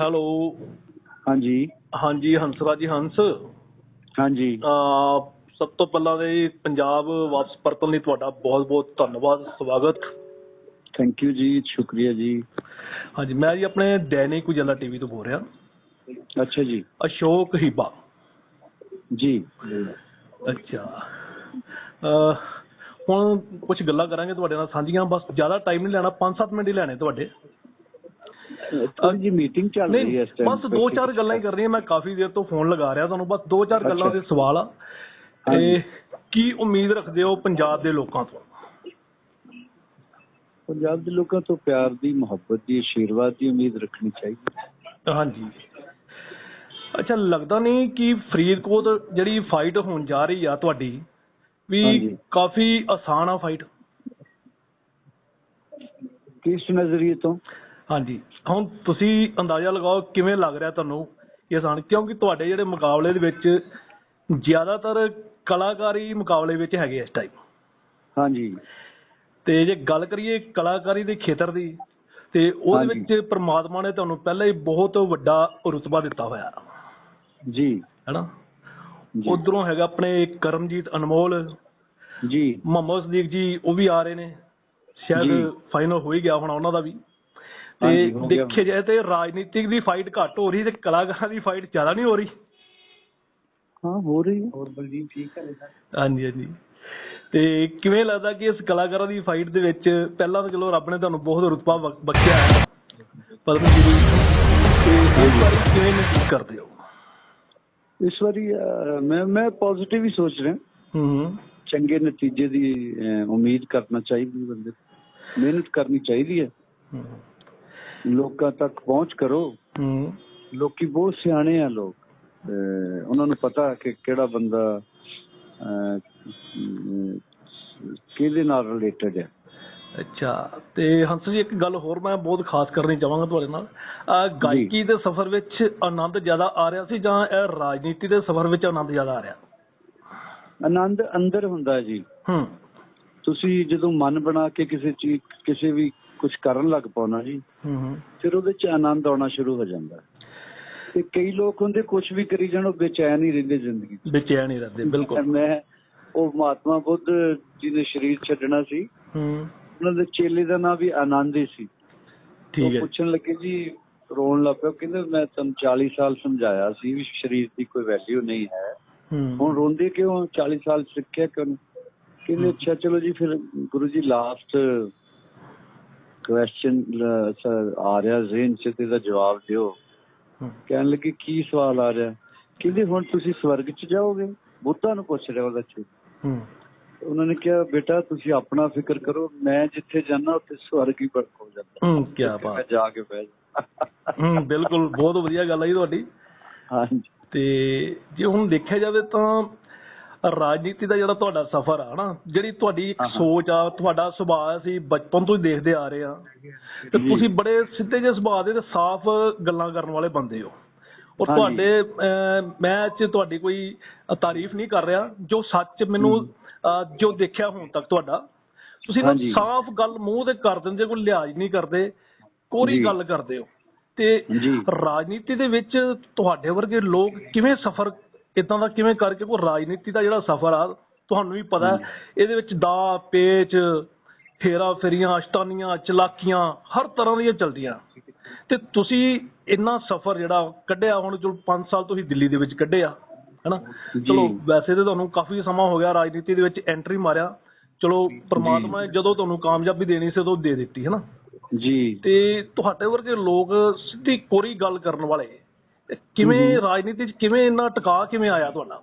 Hello. ਹਾਂਜੀ। ਹਾਂਜੀ ਹੰਸਰਾਜ ਜੀ ਹੰਸ। ਹਾਂਜੀ। ਅਹ ਸਭ ਤੋਂ ਪਹਿਲਾਂ ਤੇ ਪੰਜਾਬ ਵਾਪਸ ਪਰਤਣ ਲਈ ਤੁਹਾਡਾ ਬਹੁਤ-ਬਹੁਤ ਧੰਨਵਾਦ ਸਵਾਗਤ। ਥੈਂਕ ਯੂ ਜੀ ਸ਼ੁਕਰੀਆ ਜੀ। ਹਾਂਜੀ ਮੈਂ ਜੀ ਆਪਣੇ ਦੈਨਿਕ ਉਜਾਲਾ ਟੀਵੀ ਤੋਂ ਬੋਲ ਰਿਹਾ। ਅੱਛਾ ਜੀ। ਅਸ਼ੋਕ ਹੀਬਾ। ਜੀ। ਅੱਛਾ। ਹੁਣ ਕੁਝ ਗੱਲਾਂ ਕਰਾਂਗੇ ਤੁਹਾਡੇ ਨਾਲ ਸਾਂਝੀਆਂ ਬਸ ਜ਼ਿਆਦਾ ਟਾਈਮ ਨਹੀਂ ਲੈਣਾ 5-7 ਮਿੰਟ ਹੀ ਲੈਣੇ ਤੁਹਾਡੇ। ਥੋੜੀ ਜੀ ਮੀਟਿੰਗ ਚੱਲ ਰਹੀ ਹੈ ਇਸ ਟਾਈਮ ਬਸ ਦੋ ਚਾਰ ਗੱਲਾਂ ਹੀ ਕਰਨੀਆਂ ਮੈਂ ਕਾਫੀ ਦੇਰ ਤੋਂ ਫੋਨ ਲਗਾ ਰਿਹਾ ਤੁਹਾਨੂੰ ਬਸ ਦੋ ਚਾਰ ਗੱਲਾਂ। ਦੇ ਸਵਾਲ ਆ। ਤੇ ਕੀ ਉਮੀਦ ਰੱਖਦੇ ਹੋ ਪੰਜਾਬ ਦੇ ਲੋਕਾਂ ਤੋਂ? ਪੰਜਾਬ ਦੇ ਲੋਕਾਂ ਤੋਂ ਪਿਆਰ ਦੀ ਮੁਹੱਬਤ ਦੀ ਆਸ਼ੀਰਵਾਦ ਦੀ ਉਮੀਦ ਰੱਖਣੀ ਚਾਹੀਦੀ ਹਾਂਜੀ। ਅੱਛਾ ਲੱਗਦਾ ਨਹੀਂ ਕਿ ਫਰੀਦਕੋਟ ਜਿਹੜੀ ਫਾਈਟ ਹੋਣ ਜਾ ਰਹੀ ਆ ਤੁਹਾਡੀ ਵੀ। ਕਾਫੀ ਆਸਾਨ ਆ ਫਾਈਟ ਕਿਸ ਨਜ਼ਰੀਏ ਤੋਂ? ਹਾਂਜੀ। ਹੁਣ ਤੁਸੀਂ ਅੰਦਾਜ਼ਾ ਲਗਾਓ ਕਿਵੇਂ ਲੱਗ ਰਿਹਾ ਤੁਹਾਨੂੰ ਇਹ ਆਸਾਨ ਕਿਉਂਕਿ ਤੁਹਾਡੇ ਜਿਹੜੇ ਮੁਕਾਬਲੇ ਦੇ ਵਿੱਚ ਜ਼ਿਆਦਾਤਰ ਕਲਾਕਾਰੀ ਮੁਕਾਬਲੇ ਵਿੱਚ ਹੈਗੇ ਇਸ ਟਾਈਮ ਹਾਂਜੀ। ਤੇ ਜੇ ਗੱਲ ਕਰੀਏ ਕਲਾਕਾਰੀ ਦੇ ਖੇਤਰ ਦੀ ਤੇ ਉਹਦੇ। ਵਿੱਚ ਪ੍ਰਮਾਤਮਾ ਨੇ ਤੁਹਾਨੂੰ ਪਹਿਲਾਂ ਹੀ ਬਹੁਤ ਵੱਡਾ ਰੁਤਬਾ ਦਿੱਤਾ ਹੋਇਆ। ਜੀ। ਹੈਨਾ? ਉਧਰੋਂ ਹੈਗਾ ਆਪਣੇ ਕਰਮਜੀਤ ਅਨਮੋਲ। ਜੀ। ਮੁਹੰਮਦ ਸਦੀਕ ਜੀ ਉਹ ਵੀ ਆ ਰਹੇ ਨੇ। ਸ਼ਾਇਦ ਫਾਈਨਲ ਹੋ ਹੀ ਗਿਆ ਹੁਣ ਉਹਨਾਂ ਦਾ ਵੀ। ਤੇ। ਦੇਖਿਆ ਜਾਏ ਤੇ ਰਾਜਨੀਤਿਕ ਦੀ ਫਾਈਟ ਘੱਟ ਹੋ ਰਹੀ ਤੇ ਕਲਾਕਾਰਾਂ ਦੀ ਫਾਈਟ ਜ਼ਿਆਦਾ ਨਹੀਂ ਹੋ ਰਹੀ। ਹਾਂ ਹੋ ਰਹੀ ਹੈ। ਹੋਰ ਬਲਜੀਤ ਠੀਕ ਹੈ ਹਾਂਜੀ ਹਾਂਜੀ। ਤੇ ਕਿਵੇਂ ਲੱਗਦਾ ਕਿ ਇਸ ਕਲਾਕਾਰਾਂ ਦੀ ਫਾਈਟ ਦੇ ਵਿੱਚ ਪਹਿਲਾਂ ਤਾਂ ਚਲੋ ਰੱਬ ਨੇ ਤੁਹਾਨੂੰ ਬਹੁਤ ਰੁਤਬਾ ਬਖ- ਬਖਸ਼ਿਆ ਹੈ। ਪਦਮ ਜੀ ਤੇ ਇਸ ਬਾਰੇ ਕਿਵੇਂ ਮਹਿਸੂਸ ਕਰਦੇ ਹੋ? ਇਸ ਵਾਰੀ ਮੈਂ ਮੈਂ ਪੋਜ਼ਿਟਿਵ ਹੀ ਸੋਚ ਰਿਹਾ। ਹੂੰ ਹੂੰ। ਚੰਗੇ ਨਤੀਜੇ ਦੀ ਉਮੀਦ ਕਰਨਾ ਚਾਹੀਦੀ ਹੈ ਬੰਦੇ ਨੂੰ। ਮਿਹਨਤ ਕਰਨੀ ਚਾਹੀਦੀ ਹੈ ਹੂੰ, ਲੋਕਾਂ ਤੱਕ ਪਹੁੰਚ ਕਰੋ। ਹੂੰ। ਲੋਕੀ ਬਹੁਤ ਸਿਆਣੇ ਆ ਲੋਕ। ਉਹਨਾਂ ਨੂੰ ਪਤਾ ਕਿ ਕਿਹੜਾ ਬੰਦਾ ਕਿਹਦੇ ਨਾਲ ਰਿਲੇਟਡ ਹੈ ਅੱਛਾ ਤੇ ਹੰਸ ਜੀ ਇੱਕ ਗੱਲ ਹੋਰ ਮੈਂ ਬਹੁਤ ਖਾਸ ਕਰਨੀ ਚਾਹਾਂਗਾ ਤੁਹਾਡੇ ਨਾਲ। ਗਾਇਕੀ ਦੇ ਸਫ਼ਰ ਵਿੱਚ ਆਨੰਦ ਜ਼ਿਆਦਾ ਆ ਰਿਹਾ ਸੀ ਜਾਂ ਇਹ ਰਾਜਨੀਤੀ ਦੇ ਸਫ਼ਰ ਵਿੱਚ ਆਨੰਦ ਜ਼ਿਆਦਾ ਆ ਰਿਹਾ? ਆਨੰਦ ਅੰਦਰ ਹੁੰਦਾ ਜੀ। ਹੂੰ। ਤੁਸੀਂ ਜਦੋਂ ਮਨ ਬਣਾ ਕੇ ਕਿਸੇ ਚੀਜ਼ ਕਿਸੇ ਵੀ ਕੁਝ ਕਰਨ ਲੱਗ ਪਾਉਣਾ ਜੀ। ਹੂੰ ਫਿਰ ਉਹਦੇ ਚ ਆਨੰਦ ਆਉਣਾ ਸ਼ੁਰੂ ਹੋ ਜਾਂਦਾ। ਤੇ ਕਈ ਲੋਕ ਹੁੰਦੇ ਕੁਝ ਵੀ ਕਰੀ ਜਾਣ ਉਹ ਬੇਚੈਨ ਹੀ ਰਹਿੰਦੇ ਜ਼ਿੰਦਗੀ 'ਚ। ਬੇਚੈਨ ਹੀ ਰਹਿੰਦੇ ਬਿਲਕੁਲ। ਮੈਂ ਉਹ ਮਹਾਤਮਾ ਬੁੱਧ ਜੀ ਨੇ ਸਰੀਰ ਛੱਡਣਾ ਸੀ ਹੂੰ। ਉਹਨਾਂ ਦੇ ਚੇਲੇ ਦਾ ਨਾਮ ਵੀ ਆਨੰਦ ਹੀ ਸੀ। ਠੀਕ ਉਹ ਹੈ ਪੁੱਛਣ ਲੱਗੇ ਜੀ ਰੋਣ ਲੱਗ ਪਿਆ ਕਹਿੰਦੇ ਮੈਂ ਤੁਹਾਨੂੰ 40 ਸਾਲ ਸਮਝਾਇਆ ਸੀ ਵੀ ਸਰੀਰ ਦੀ ਕੋਈ ਵੈਲਿਊ ਨਹੀਂ ਹੈ। ਹੂੰ। ਹੁਣ ਰੋਂਦੇ ਕਿਉਂ? 40 ਸਾਲ ਸਿੱਖਿਆ ਕਿਉਂ? ਕਹਿੰਦੇ ਅੱਛਾ ਚਲੋ ਜੀ ਫਿਰ ਗੁਰੂ ਜੀ ਲਾਸਟ ਕੁਐਸਚਨ ਆ ਰਿਹਾ ਜ਼ਿਹਨ ਚ ਤੇ ਦਾ ਜਵਾਬ ਦਿਓ। ਕਹਿਣ ਲੱਗੇ ਕੀ ਸਵਾਲ ਆ ਰਿਹਾ? ਕਹਿੰਦੇ ਹੁਣ ਤੁਸੀਂ ਸਵਰਗ ਚ ਜਾਓਗੇ ਬੁੱਧਾ ਨੂੰ ਪੁੱਛ ਰਿਹਾ ਉਹਦਾ ਚ ਹੂੰ। ਉਹਨਾਂ ਨੇ ਕਿਹਾ ਬੇਟਾ ਤੁਸੀਂ ਆਪਣਾ ਫਿਕਰ ਕਰੋ ਮੈਂ ਜਿੱਥੇ ਜਾਣਾ ਉੱਥੇ ਸਵਰਗ ਹੀ ਬਰਕ ਹੋ ਜਾਂਦਾ। ਹੂੰ ਕੀ ਮੈਂ ਬਾਤ। ਜਾ ਕੇ ਬਹਿ ਹੂੰ ਬਿਲਕੁਲ ਬਹੁਤ ਵਧੀਆ ਗੱਲ ਹੈ ਜੀ ਤੁਹਾਡੀ। ਹਾਂਜੀ। ਤੇ ਜੇ ਹੁਣ ਦੇਖਿਆ ਜਾਵੇ ਤਾਂ ਰਾਜਨੀਤੀ ਦਾ ਜਿਹੜਾ ਤੁਹਾਡਾ ਸਫ਼ਰ ਆ ਨਾ ਜਿਹੜੀ ਤੁਹਾਡੀ ਇੱਕ। ਸੋਚ ਆ ਤੁਹਾਡਾ ਸੁਭਾਅ ਸੀ ਬਚਪਨ ਤੋਂ ਹੀ ਦੇਖਦੇ ਆ ਰਹੇ ਆ ਤੇ। ਤੁਸੀਂ ਬੜੇ ਸਿੱਧੇ ਜਿਹੇ ਸੁਭਾਅ ਦੇ ਤੇ ਸਾਫ਼ ਗੱਲਾਂ ਕਰਨ ਵਾਲੇ ਬੰਦੇ ਹੋ ਔਰ। ਤੁਹਾਡੇ ਮੈਂ ਚ ਤੁਹਾਡੀ ਕੋਈ ਤਾਰੀਫ ਨਹੀਂ ਕਰ ਰਿਹਾ ਜੋ ਸੱਚ ਮੈਨੂੰ ਜੋ ਦੇਖਿਆ ਹੁਣ ਤੱਕ ਤੁਹਾਡਾ ਤੁਸੀਂ ਨਾ। ਸਾਫ਼ ਗੱਲ ਮੂੰਹ ਤੇ ਕਰ ਦਿੰਦੇ ਕੋਈ ਲਿਹਾਜ਼ ਨਹੀਂ ਕਰਦੇ ਕੋਰੀ। ਗੱਲ ਕਰਦੇ ਹੋ ਤੇ। ਰਾਜਨੀਤੀ ਦੇ ਵਿੱਚ ਤੁਹਾਡੇ ਵਰਗੇ ਲੋਕ ਕਿਵੇਂ ਸਫਰ ਇਦਾਂ ਦਾ ਕਿਵੇਂ ਕਰਕੇ ਕੋਈ ਰਾਜਨੀਤੀ ਦਾ ਜਿਹੜਾ ਸਫਰ ਆ ਤੁਹਾਨੂੰ ਵੀ ਪਤਾ ਹੈ, ਇਹਦੇ ਵਿੱਚ ਦਾ ਪੇਚ ਫੇਰਾ ਫੇਰੀਆਂ ਅਸ਼ਟਾਨੀਆਂ ਚਲਾਕੀਆਂ ਹਰ ਤਰ੍ਹਾਂ ਦੀਆਂ ਚਲਦੀਆਂ। ਤੇ ਤੁਸੀਂ ਇੰਨਾ ਸਫਰ ਜਿਹੜਾ ਕੱਢਿਆ ਹੁਣ ਚਲੋ 5 ਸਾਲ ਤੁਸੀਂ ਦਿੱਲੀ ਦੇ ਵਿੱਚ ਕੱਢਿਆ ਹੈਨਾ? ਜੀ। ਚਲੋ ਵੈਸੇ ਤੇ ਤੁਹਾਨੂੰ ਕਾਫੀ ਸਮਾਂ ਹੋ ਗਿਆ ਰਾਜਨੀਤੀ ਦੇ ਵਿੱਚ ਐਂਟਰੀ ਮਾਰਿਆ। ਚਲੋ ਪ੍ਰਮਾਤਮਾ ਨੇ ਜਦੋਂ ਤੁਹਾਨੂੰ ਕਾਮਯਾਬੀ ਦੇਣੀ ਸੀ ਉਦੋਂ ਦੇ ਦਿੱਤੀ ਹੈਨਾ? ਜੀ। ਤੇ ਤੁਹਾਡੇ ਵਰਗੇ ਲੋਕ ਸਿੱਧੀ ਕੋਰੀ ਗੱਲ ਕਰਨ ਵਾਲੇ। ਕਿਵੇਂ। ਰਾਜਨੀਤੀ 'ਚ ਕਿਵੇਂ ਇੰਨਾ ਟਿਕਾ ਕਿਵੇਂ ਆਇਆ ਤੁਹਾਡਾ?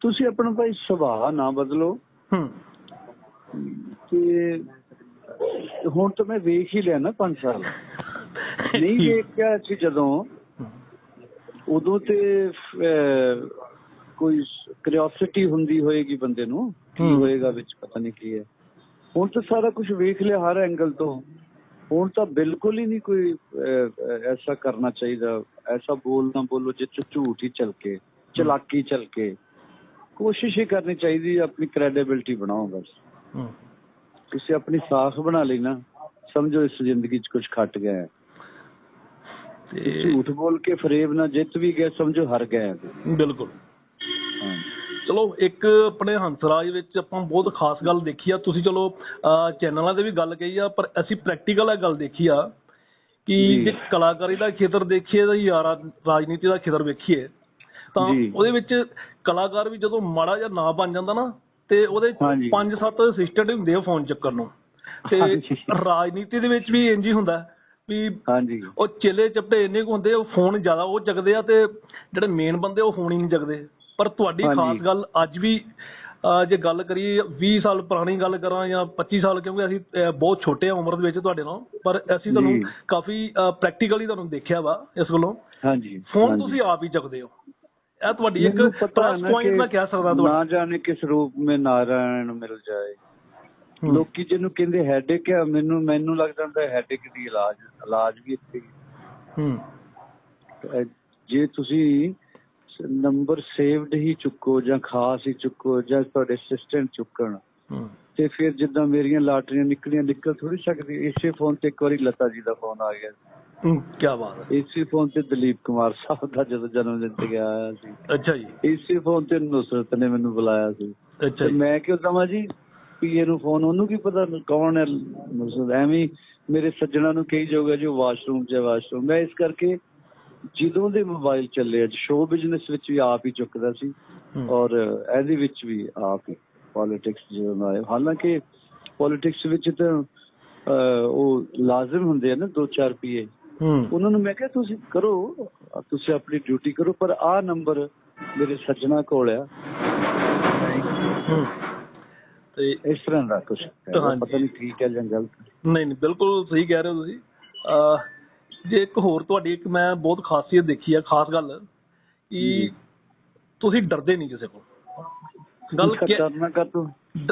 ਤੁਸੀਂ ਆਪਣਾ ਭਾਈ ਸੁਭਾਅ ਨਾ ਬਦਲੋ। ਹੂੰ। ਕਿ ਹੁਣ ਤਾਂ ਮੈਂ ਵੇਖ ਹੀ ਲਿਆ ਨਾ 5 ਸਾਲ। ਨਹੀਂ ਵੇਖਿਆ ਸੀ ਜਦੋਂ। ਉਦੋਂ ਤੇ ਕੋਈ ਕਿਉਰਿਓਸਿਟੀ ਹੁੰਦੀ ਹੋਏਗੀ ਬੰਦੇ ਨੂੰ ਕੀ। ਹੋਏਗਾ ਵਿੱਚ ਪਤਾ ਨਹੀਂ ਕੀ ਹੈ। ਹੁਣ ਤਾਂ ਸਾਰਾ ਕੁਝ ਵੇਖ ਲਿਆ ਹਰ ਐਂਗਲ ਤੋਂ। ਹੁਣ ਤਾਂ ਬਿਲਕੁਲ ਹੀ ਨਹੀਂ ਕੋਈ ਐਸਾ ਕਰਨਾ ਚਾਹੀਦਾ। ਐਸਾ ਬੋਲ ਨਾ ਬੋਲੋ ਜਿੱਥੇ ਝੂਠ ਹੀ ਚੱਲ ਕੇ ਚਲਾਕੀ ਚੱਲ ਕੇ ਕੋਸ਼ਿਸ਼ ਹੀ ਕਰਨੀ ਚਾਹੀਦੀ ਹੈ ਆਪਣੀ ਕ੍ਰੈਡੀਬਿਲਟੀ ਬਣਾਓ ਬਸ। ਤੁਸੀਂ ਆਪਣੀ ਸਾਖ ਬਣਾ ਲਈ ਨਾ ਸਮਝੋ ਇਸ ਜ਼ਿੰਦਗੀ 'ਚ ਕੁਝ ਖੱਟ ਗਿਆ ਹੈ। ਤੇ ਝੂਠ ਬੋਲ ਕੇ ਫਰੇਬ ਨਾਲ ਜਿੱਤ ਵੀ ਗਏ ਸਮਝੋ ਹਾਰ ਗਏ ਬਿਲਕੁਲ। ਚਲੋ ਇੱਕ ਆਪਣੇ ਹੰਸਰਾਜ ਵਿੱਚ ਆਪਾਂ ਬਹੁਤ ਖਾਸ ਗੱਲ ਦੇਖੀ ਆ। ਤੁਸੀਂ ਚਲੋ ਚੈਨਲਾਂ ਤੇ ਵੀ ਗੱਲ ਕਹੀ ਆ ਪਰ ਅਸੀਂ ਪ੍ਰੈਕਟੀਕਲ ਇਹ ਗੱਲ ਦੇਖੀ ਆ। ਕਿ ਜੀ। ਕਲਾਕਾਰੀ ਦਾ ਖੇਤਰ ਦੇਖੀਏ ਤਾਂ ਜਾਂ ਰਾ- ਰਾਜਨੀਤੀ ਦਾ ਖੇਤਰ ਵੇਖੀਏ ਤਾਂ। ਉਹਦੇ ਵਿੱਚ ਕਲਾਕਾਰ ਵੀ ਜਦੋਂ ਮਾੜਾ ਜਿਹਾ ਨਾਂ ਬਣ ਜਾਂਦਾ ਨਾ ਤੇ ਉਹਦੇ। ਪੰਜ ਸੱਤ ਅਸਿਸਟੈਂਟ ਹੁੰਦੇ ਆ ਫੋਨ ਚੱਕਣ ਨੂੰ ਤੇ। ਰਾਜਨੀਤੀ ਦੇ ਵਿੱਚ ਵੀ ਇੰਜ ਹੀ ਹੁੰਦਾ ਵੀ ਹਾਂਜੀ ਉਹ ਚੇਲੇ ਚੱਪੇ ਇੰਨੇ ਕੁ ਹੁੰਦੇ ਆ, ਉਹ ਫੋਨ ਜ਼ਿਆਦਾ ਉਹ ਚੱਕਦੇ ਆ ਤੇ ਜਿਹੜੇ ਮੇਨ ਬੰਦੇ ਉਹ ਫੋਨ ਹੀ ਨਹੀਂ ਚੱਕਦੇ ਪਰ ਤੁਹਾਡੀ। ਖਾਸ ਗੱਲ ਅੱਜ ਵੀ ਜੇ ਗੱਲ ਕਰੀਏ 20 ਸਾਲ ਪੁਰਾਣੀ ਗੱਲ ਕਰਾਂ ਜਾਂ 25 ਸਾਲ ਕਿਉਂਕਿ ਅਸੀਂ ਅਹ ਬਹੁਤ ਛੋਟੇ ਆ ਉਮਰ ਦੇ ਵਿੱਚ ਤੁਹਾਡੇ ਨਾਲ ਪਰ ਅਸੀਂ ਤੁਹਾਨੂੰ ਜੀ। ਕਾਫੀ ਪ੍ਰੈਕਟੀਕਲੀ ਤੁਹਾਨੂੰ ਦੇਖਿਆ ਵਾ ਇਸ ਵੱਲੋਂ ਹਾਂਜੀ ਫੋਨ ਹਾਂਜੀ। ਤੁਸੀਂ ਆਪ ਹੀ ਚੱਕਦੇ ਹੋ ਇਹ ਤੁਹਾਡੀ ਇੱਕ ਮੈਨੂੰ ਪਤਾ ਪਲੱਸ ਨਾ ਪੁਆਇੰਟ ਮੈਂ ਕਹਿ ਸਕਦਾ ਨਾ ਤੁਹਾਡਾ ਜਾਣੇ ਕਿਸ ਰੂਪ ਮੇ ਨਾਰਾਇਣ ਮਿਲ ਜਾਏ ਹੂੰ। ਲੋਕੀ ਜਿਹਨੂੰ ਕਹਿੰਦੇ ਹੈਡੇਕ ਆ ਮੈਨੂੰ ਮੈਨੂੰ ਲੱਗ ਜਾਂਦਾ ਹੈਡੇਕ ਦੀ ਇਲਾਜ ਇਲਾਜ ਵੀ ਇੱਥੇ ਹੀ। ਹੂੰ ਅਹ ਜੇ ਤੁਸੀਂ ਨੰਬਰ ਸੇਵਡ ਹੀ ਚੁੱਕੋ ਜਾਂ ਖਾਸ ਹੀ ਚੁੱਕੋ ਜਾਂ ਤੁਹਾਡੇ ਅਸਿਸਟੈਂਟ ਚੁੱਕਣ। ਤੇ ਫਿਰ ਜਿੱਦਾਂ ਮੇਰੀਆਂ ਲਾਟਰੀਆਂ ਨਿਕਲੀਆਂ ਨਿਕਲ ਥੋੜੀ ਸਕਦੀ ਇਸੇ ਫੋਨ ਤੇ ਇੱਕ ਵਾਰੀ ਲਤਾ ਜੀ ਦਾ ਫੋਨ ਆ ਗਿਆ। ਕੀ ਬਾਤ ਹੈ। ਇਸੇ ਫੋਨ ਤੇ ਦਲੀਪ ਕੁਮਾਰ ਸਾਹਿਬ ਦਾ ਜਦੋਂ ਜਨਮ ਦਿਨ ਤੇ ਗਿਆ ਸੀ। ਅੱਛਾ ਜੀ। ਇਸੇ ਫੋਨ ਤੇ ਨੁਸਰਤ ਨੇ ਮੈਨੂੰ ਬੁਲਾਇਆ ਸੀ। ਅੱਛਾ ਤੇ ਮੈਂ ਕਿਉਂ ਦਵਾਂ ਜੀ? ਪੀਏ ਨੂੰ ਫੋਨ ਉਹਨੂੰ ਕੀ ਪਤਾ ਕੌਣ ਹੈ? ਨੁਸਰਤ ਐਵੇਂ ਮੇਰੇ ਸੱਜਣਾ ਨੂੰ ਕਹੀ ਜਾਊਗਾ ਜੋ ਵਾਸ਼ਰੂਮ 'ਚ ਵਾਸ਼ਰੂਮ ਮੈਂ ਇਸ ਕਰਕੇ ਜਦੋਂ ਦੇ ਮੋਬਾਈਲ ਚੱਲੇ ਅੱਜ ਸ਼ੋਅ ਬਿਜ਼ਨਸ ਵਿੱਚ ਵੀ ਆਪ ਹੀ ਚੁੱਕਦਾ ਸੀ। ਔਰ ਇਹਦੇ ਵਿੱਚ ਵੀ ਆਪ ਹੀ ਪੋਲਿਟਿਕਸ ਜਦੋਂ ਆਏ ਹਾਲਾਂਕਿ ਪੋਲਿਟਿਕਸ ਵਿੱਚ ਤਾਂ ਉਹ ਲਾਜ਼ਮ ਹੁੰਦੇ ਆ ਨਾ ਦੋ ਚਾਰ ਪੀਏ ਹੂੰ। ਉਹਨਾਂ ਨੂੰ ਮੈਂ ਕਿਹਾ ਤੁਸੀਂ ਕਰੋ ਤੁਸੀਂ ਆਪਣੀ ਡਿਊਟੀ ਕਰੋ ਪਰ ਆਹ ਨੰਬਰ ਮੇਰੇ ਸੱਜਣਾ ਕੋਲ ਆ। ਤੇ ਇਸ ਤਰ੍ਹਾਂ ਦਾ ਕੁਝ। ਪਤਾ ਨਹੀਂ ਠੀਕ ਹੈ ਜਾਂ ਗਲਤ ਨਹੀਂ ਨਹੀਂ ਬਿਲਕੁਲ ਸਹੀ ਕਹਿ ਰਹੇ ਹੋ ਤੁਸੀਂ। ਜੇ ਇੱਕ ਹੋਰ ਤੁਹਾਡੀ ਇੱਕ ਮੈਂ ਬਹੁਤ ਖਾਸੀਅਤ ਦੇਖੀ ਆ ਖਾਸ ਗੱਲ ਕਿ। ਤੁਸੀਂ ਡਰਦੇ ਨਹੀਂ ਕਿਸੇ ਕੋਲ ਗੱਲ ਕਰਨਾ ਕਰ ਤੂੰ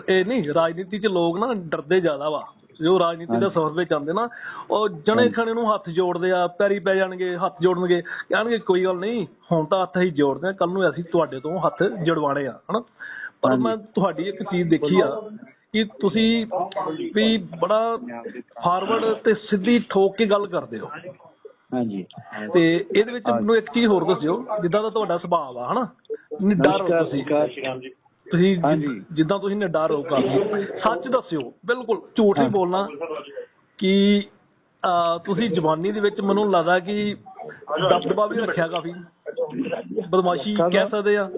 ਇਹ ਨਹੀਂ ਰਾਜਨੀਤੀ 'ਚ ਲੋਕ ਨਾ ਡਰਦੇ ਜ਼ਿਆਦਾ ਵਾ ਜੋ ਰਾਜਨੀਤੀ ਦੇ। ਸਫ਼ਰ ਵਿੱਚ ਆਉਂਦੇ ਨਾ ਉਹ ਜਣੇ। ਖਣੇ ਨੂੰ ਹੱਥ ਜੋੜਦੇ ਆ ਪੈਰੀ ਪੈ ਜਾਣਗੇ ਹੱਥ ਜੋੜਨਗੇ ਕਹਿਣਗੇ ਕੋਈ ਗੱਲ ਨਹੀਂ ਹੁਣ ਤਾਂ ਹੱਥ ਹੀ ਜੋੜਦੇ ਆ ਕੱਲ ਨੂੰ ਅਸੀਂ ਤੁਹਾਡੇ ਤੋਂ ਹੱਥ ਜੜਵਾਣੇ ਆ ਹਨਾ ਪਰ। ਮੈਂ ਤੁਹਾਡੀ ਇੱਕ ਚੀਜ਼ ਦੇਖੀ ਆ ਕਿ ਤੁਸੀਂ ਵੀ ਬੜਾ ਫਾਰਵਰਡ ਤੇ ਸਿੱਧੀ ਠੋਕ ਕੇ ਗੱਲ ਕਰਦੇ ਹੋ। ਹਾਂਜੀ। ਤੇ ਇਹਦੇ ਵਿੱਚ। ਮੈਨੂੰ ਇੱਕ ਚੀਜ਼ ਹੋਰ ਦੱਸਿਓ ਜਿੱਦਾਂ ਦਾ ਤੁਹਾਡਾ ਸੁਭਾਅ ਆ ਹਨਾ? ਨਿਡਰ ਹੋ ਤੁਸੀਂ। ਤੁਸੀਂ। ਜਿੱਦਾਂ ਤੁਸੀਂ ਨਿਡਰ ਹੋ ਕਾਫੀ ਸੱਚ ਦੱਸਿਓ ਬਿਲਕੁਲ ਝੂਠ ਨਹੀਂ। ਬੋਲਣਾ ਕਿ ਤੁਸੀਂ ਜਵਾਨੀ ਦੇ ਵਿੱਚ ਮੈਨੂੰ ਲੱਗਦਾ ਕਿ ਦਬਦਬਾ ਵੀ ਰੱਖਿਆ ਕਾਫੀ। ਬਦਮਾਸ਼ੀ ਕਹਿ ਸਕਦੇ ਆ।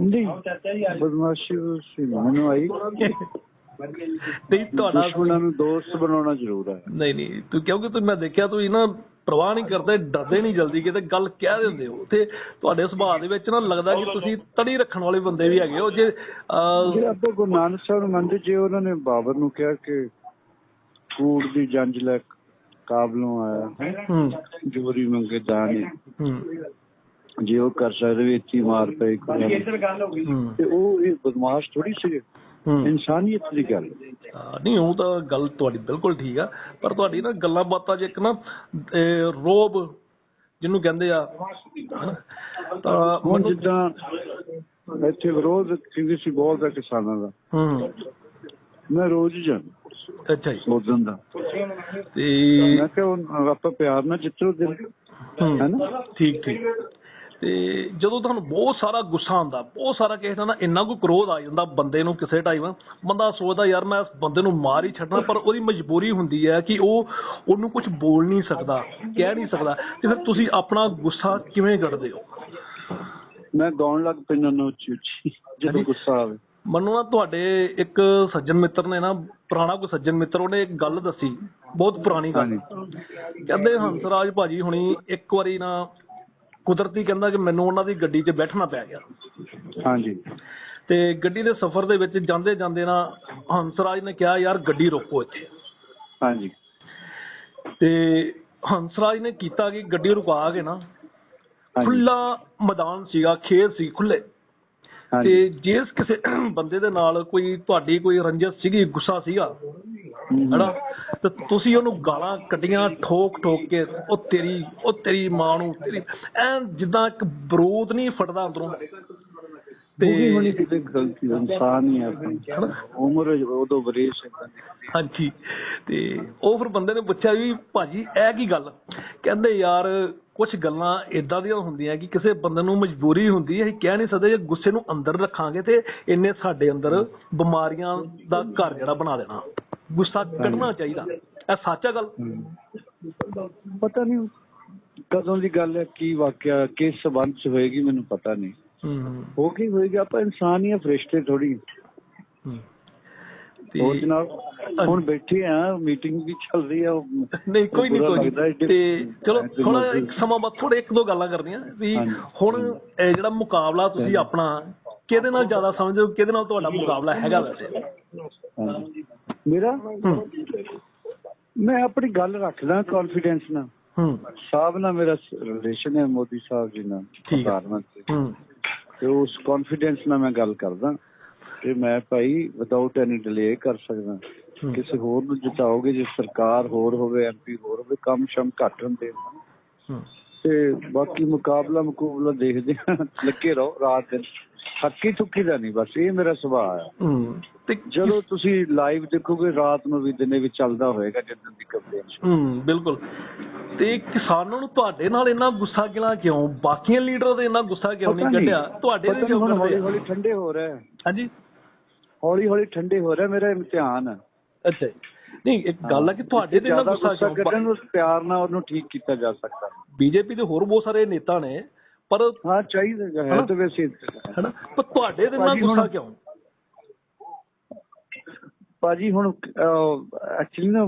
ਨਹੀਂ ਬਦਮਾਸ਼ੀ ਸੀ ਮੈਨੂੰ ਆਈ। ਨਹੀਂ ਤੁਹਾਡਾ ਦੁਸ਼ਮਣਾਂ ਨੂੰ ਦੋਸਤ ਬਣਾਉਣਾ ਜ਼ਰੂਰ ਹੈ ਨਹੀਂ ਨਹੀਂ ਤੂੰ ਕਿਉਂਕਿ ਤੁਸੀਂ ਮੈਂ ਦੇਖਿਆ ਤੁਸੀਂ ਨਾ ਪ੍ਰਵਾਹ ਨਹੀਂ ਕਰਦੇ ਡਰਦੇ ਨਹੀਂ ਜਲਦੀ ਕਿਤੇ ਗੱਲ ਕਹਿ ਦਿੰਦੇ ਹੋ। ਤੇ ਤੁਹਾਡੇ ਸੁਭਾਅ ਦੇ ਵਿੱਚ ਨਾ ਲੱਗਦਾ ਕਿ ਤੁਸੀਂ ਤੜੀ ਰੱਖਣ ਵਾਲੇ ਬੰਦੇ ਵੀ ਹੈਗੇ ਹੋ ਜੇ ਅਹ, ਜੇ ਆਪਾਂ ਗੁਰੂ ਨਾਨਕ ਸਾਹਿਬ ਨੂੰ ਮੰਨਦੇ ਜੇ ਉਹਨਾਂ ਨੇ ਬਾਬਰ ਨੂੰ ਕਿਹਾ ਕਿ ਕੂੜ ਦੀ ਜੰਜ ਲੈ ਕਾਬਲੋਂ ਆਇਆ ਜੋਰੀ ਮੰਗੇ ਦਾਣੇ ਹੂੰ। ਜੇ ਉਹ ਕਰ ਸਕਦੇ ਵੀ ਇੱਥੇ ਹੀ ਮਾਰ ਪਏ ਕੋਈ ਹੂੰ ਤੇ ਉਹ ਇਹ ਬਦਮਾਸ਼ ਥੋੜੀ ਸੀ। ਇਨਸਾਨੀਅਤ ਦੀ ਗੱਲ। ਨਹੀਂ ਉਹ ਤਾਂ ਗੱਲ ਤੁਹਾਡੀ ਬਿਲਕੁਲ ਠੀਕ ਆ ਪਰ ਤੁਹਾਡੀ ਨਾ ਗੱਲਾਂ ਬਾਤਾਂ 'ਚ ਇੱਕ ਨਾ ਰੋਬ ਜਿਹਨੂੰ ਕਹਿੰਦੇ ਆ ਤਾਂ ਹੁਣ ਮੈਨੂੰ ਜਿੱਦਾਂ ਇੱਥੇ ਵਿਰੋਧ ਕਿਉਂਕਿ ਸੀ ਬਹੁਤ ਹੈ ਕਿਸਾਨਾਂ ਦਾ। ਹੂੰ। ਮੈਂ ਰੋਜ਼ ਜਾਂਦਾ। ਅੱਛਾ ਜੀ। ਉਦੋਂ ਦਾ। ਤੇ ਮੈਂ ਕਿਹਾ ਹੁਣ ਆਪਾਂ ਪਿਆਰ ਨਾਲ ਜਿੱਤੋ ਦਿਨ। ਹੂੰ, ਹੈਨਾ? ਠੀਕ ਠੀਕ। ਤੇ ਜਦੋਂ ਤੁਹਾਨੂੰ ਬਹੁਤ ਸਾਰਾ ਗੁੱਸਾ ਆਉਂਦਾ ਬਹੁਤ ਸਾਰਾ ਕਿਸੇ ਦਾ ਨਾ ਇੰਨਾ ਕੋਈ ਕ੍ਰੋਧ ਆ ਜਾਂਦਾ ਬੰਦੇ ਨੂੰ ਕਿਸੇ ਟਾਈਮ ਬੰਦਾ ਸੋਚਦਾ ਯਾਰ ਮੈਂ ਇਸ ਬੰਦੇ ਨੂੰ ਮਾਰ ਹੀ ਛੱਡਣਾ ਪਰ ਉਹਦੀ ਮਜਬੂਰੀ ਹੁੰਦੀ ਹੈ ਕਿ ਉਹ ਉਹਨੂੰ ਕੁਝ ਬੋਲ ਨਹੀਂ ਸਕਦਾ ਕਹਿ ਨਹੀਂ ਸਕਦਾ। ਤੇ ਫਿਰ ਤੁਸੀਂ ਆਪਣਾ ਗੁੱਸਾ ਕਿਵੇਂ ਕੱਢਦੇ ਹੋ? ਮੈਂ ਗਾਉਣ ਲੱਗ ਪੈਂਦਾ ਨਾ ਉੱਚੀ ਉੱਚੀ ਜਦੋਂ। ਗੁੱਸਾ ਆਵੇ। ਮੈਨੂੰ ਨਾ ਤੁਹਾਡੇ ਇੱਕ ਸੱਜਣ ਮਿੱਤਰ ਨੇ ਨਾ ਪੁਰਾਣਾ ਕੋਈ ਸੱਜਣ ਮਿੱਤਰ ਉਹਨੇ ਇੱਕ ਗੱਲ ਦੱਸੀ ਬਹੁਤ ਪੁਰਾਣੀ ਗੱਲ। ਕਹਿੰਦੇ ਹੰਸਰਾਜ ਭਾਜੀ ਹੁਣੀ ਇੱਕ ਵਾਰੀ ਨਾ ਕੁਦਰਤੀ ਕਹਿੰਦਾ ਕਿ ਮੈਨੂੰ ਉਹਨਾਂ ਦੀ ਗੱਡੀ 'ਚ ਬੈਠਣਾ ਪੈ ਗਿਆ। ਹਾਂਜੀ। ਤੇ ਗੱਡੀ ਦੇ ਸਫ਼ਰ ਦੇ ਵਿੱਚ ਜਾਂਦੇ ਜਾਂਦੇ ਨਾ ਹੰਸਰਾਜ ਨੇ ਕਿਹਾ ਯਾਰ ਗੱਡੀ ਰੋਕੋ ਇੱਥੇ। ਹਾਂਜੀ। ਤੇ ਹੰਸਰਾਜ ਨੇ ਕੀਤਾ ਕਿ ਗੱਡੀ ਰੁਕਾ ਕੇ ਨਾ ਖੁੱਲਾ ਮੈਦਾਨ ਸੀਗਾ ਖੇਤ ਸੀ ਖੁੱਲੇ ਤੇ ਜਿਸ ਕਿਸੇ ਬੰਦੇ ਦੇ ਨਾਲ ਕੋਈ ਤੁਹਾਡੀ ਕੋਈ ਰੰਜਸ ਸੀਗੀ ਗੁੱਸਾ ਸੀਗਾ। ਹੈਨਾ? ਤੇ ਤੁਸੀਂ ਉਹਨੂੰ ਗਾਲਾਂ ਕੱਢੀਆਂ ਠੋਕ ਠੋਕ ਕੇ ਉਹ ਤੇਰੀ ਉਹ ਤੇਰੀ ਮਾਂ ਨੂੰ ਤੇਰੀ ਐਨ ਜਿੱਦਾਂ ਇੱਕ ਬਰੂਦ ਨਹੀਂ ਫਟਦਾ ਅੰਦਰੋਂ। ਬੁਰੀ ਹੋਣੀ ਕਿਤੇ ਗਲਤੀ ਇਨਸਾਨ ਹੀ ਹੈ। ਉਮਰ ਉਦੋਂ ਵਰੇਸ਼ ਹੈ ਹਾਂਜੀ। ਤੇ ਉਹ ਫਿਰ ਬੰਦੇ ਨੇ ਪੁੱਛਿਆ ਵੀ ਭਾਜੀ ਇਹ ਕੀ ਗੱਲ? ਕਹਿੰਦੇ ਯਾਰ ਕੁਝ ਗੱਲਾਂ ਇਦਾਂ ਦੀਆਂ ਹੁੰਦੀਆਂ ਕਿ ਕਿਸੇ ਬੰਦੇ ਨੂੰ ਮਜਬੂਰੀ ਹੁੰਦੀ ਹੈ ਅਸੀਂ ਕਹਿ ਨਹੀਂ ਸਕਦੇ ਜੇ ਗੁੱਸੇ ਨੂੰ ਅੰਦਰ ਰੱਖਾਂਗੇ ਤੇ ਇੰਨੇ ਸਾਡੇ ਅੰਦਰ ਬਿਮਾਰੀਆਂ ਦਾ ਘਰ ਜਿਹੜਾ ਬਣਾ ਦੇਣਾ। ਗੁੱਸਾ ਕੱਢਣਾ ਚਾਹੀਦਾ। ਇਹ ਸੱਚ ਹੈ ਗੱਲ। ਪਤਾ ਨਹੀਂ ਕਦੋਂ ਦੀ ਗੱਲ ਹੈ ਕੀ ਵਾਕਿਆ ਕਿਸ ਸਬੰਧ ਚ ਹੋਏਗੀ ਮੈਨੂੰ ਪਤਾ ਨਹੀਂ। ਹੂੰ ਹੋ। ਕੀ ਹੋਏਗਾ ਆਪਾਂ ਇਨਸਾਨ ਹੀ। ਆ ਫਰਿਸ਼ਤੇ ਥੋੜੀ ਹੋਰ ਜਨਾਬ ਹੁਣ ਬੈਠੇ ਆ ਮੀਟਿੰਗ ਵੀ ਚੱਲ ਰਹੀ ਆ ਨਹੀਂ ਕੋਈ ਨਹੀਂ ਕੋਈ ਤੇ ਚਲੋ ਥੋੜਾ ਇੱਕ ਸਮਾਂ ਬਾਅਦ ਥੋੜੇ ਇੱਕ ਦੋ ਗੱਲਾਂ ਕਰਨੀਆਂ। ਵੀ। ਹੁਣ ਇਹ ਜਿਹੜਾ ਮੁਕਾਬਲਾ ਤੁਸੀਂ ਆਪਣਾ ਕਿਹਦੇ ਨਾਲ ਜ਼ਿਆਦਾ ਸਮਝਦੇ ਹੋ ਕਿਹਦੇ ਨਾਲ ਤੁਹਾਡਾ ਮੁਕਾਬਲਾ ਹੈਗਾ ਵੈਸੇ। ਮੇਰਾ? ਮੈਂ ਆਪਣੀ ਗੱਲ ਰੱਖਦਾ ਕੌਨਫੀਡੈਂਸ ਨਾਲ। ਹੂੰ। ਸਾਹਿਬ ਨਾਲ ਮੇਰਾ ਰਿਲੇਸ਼ਨ ਹੈ ਮੋਦੀ ਸਾਹਿਬ ਜੀ ਨਾਲ। ਪ੍ਰਧਾਨ ਮੰਤਰੀ ਹੂੰ। ਤੇ ਉਸ ਕੌਨਫੀਡੈਂਸ ਨਾਲ ਮੈਂ ਗੱਲ ਕਰਦਾ। ਕਿ ਮੈਂ ਭਾਈ ਵਿਦਆਊਟ ਐਨੀ ਡਿਲੇ ਕਰ ਸਕਦਾ। ਕਿਸੇ ਹੋਰ ਨੂੰ ਜਿਤਾਓਗੇ ਜੇ ਸਰਕਾਰ ਹੋਰ ਹੋਵੇ ਐਮਪੀ ਹੋਰ ਹੋਵੇ ਕੰਮ ਸ਼ਮ ਘੱਟ ਹੁੰਦੇ ਹੂੰ। ਤੇ ਬਾਕੀ ਮੁਕਾਬਲਾ ਮੁਕਾਬਲਾ ਦੇਖਦੇ ਹਾਂ। ਲੱਗੇ ਰਹੋ ਰਾਤ ਦਿਨ। ਹੱਕੀ ਠੁੱਕੀ ਦਾ ਨਹੀਂ ਬਸ ਇਹ ਮੇਰਾ ਸੁਭਾਅ ਹੈ ਹੂੰ ਤੇ ਜਦੋਂ ਤੁਸੀਂ ਲਾਈਵ ਦੇਖੋਗੇ ਰਾਤ ਨੂੰ ਵੀ ਦਿਨੇ ਵੀ ਚੱਲਦਾ ਹੋਏਗਾ ਜਦੋਂ ਦੀ ਕੰਪੇਨ ਹੂੰ। ਬਿਲਕੁਲ। ਤੇ ਕਿਸਾਨਾਂ ਨੂੰ ਤੁਹਾਡੇ ਨਾਲ ਇੰਨਾ ਗੁੱਸਾ ਕਿਉਂ ਕਿਉਂ? ਬਾਕੀਆਂ ਲੀਡਰਾਂ ਦੇ ਇੰਨਾ ਗੁੱਸਾ ਕਿਉਂ ਨਹੀਂ ਕੱਢਿਆ? ਤੁਹਾਡੇ ਦੇ ਕਿਉਂ ਹੌਲੀ ਆ? ਹੌਲੀ ਠੰਡੇ ਹੋ ਰਿਹਾ ਹਾਂਜੀ। ਹੌਲੀ ਹੌਲੀ ਠੰਡੇ ਹੋ ਰਿਹਾ ਮੇਰਾ ਇਮਤਿਹਾਨ। ਅੱਛਾ। ਨਹੀਂ ਇੱਕ ਗੱਲ ਹੈ ਕਿ ਤੁਹਾਡੇ ਤੇ ਇੰਨਾ ਗੁੱਸਾ ਗੁੱਸਾ ਕੱਢਣ ਕਿਉਂ ਨੂੰ ਪਿਆਰ ਨਾਲ ਉਹਨੂੰ ਠੀਕ ਕੀਤਾ ਜਾ ਸਕਦਾ। ਬੀਜੇਪੀ ਦੇ ਹੋਰ ਬਹੁਤ ਸਾਰੇ ਨੇਤਾ ਨੇ ਪਰ ਹਾਂ ਚਾਹੀਦਾ ਹੈ? ਤਾਂ ਵੈਸੇ ਹਨਾ? ਪਰ ਤੁਹਾਡੇ ਭਾਜੀ ਹੁਣ- ਗੁੱਸਾ ਕਿਉਂ? ਭਾਜੀ ਹੁਣ ਐਕਚੁਅਲੀ ਨਾ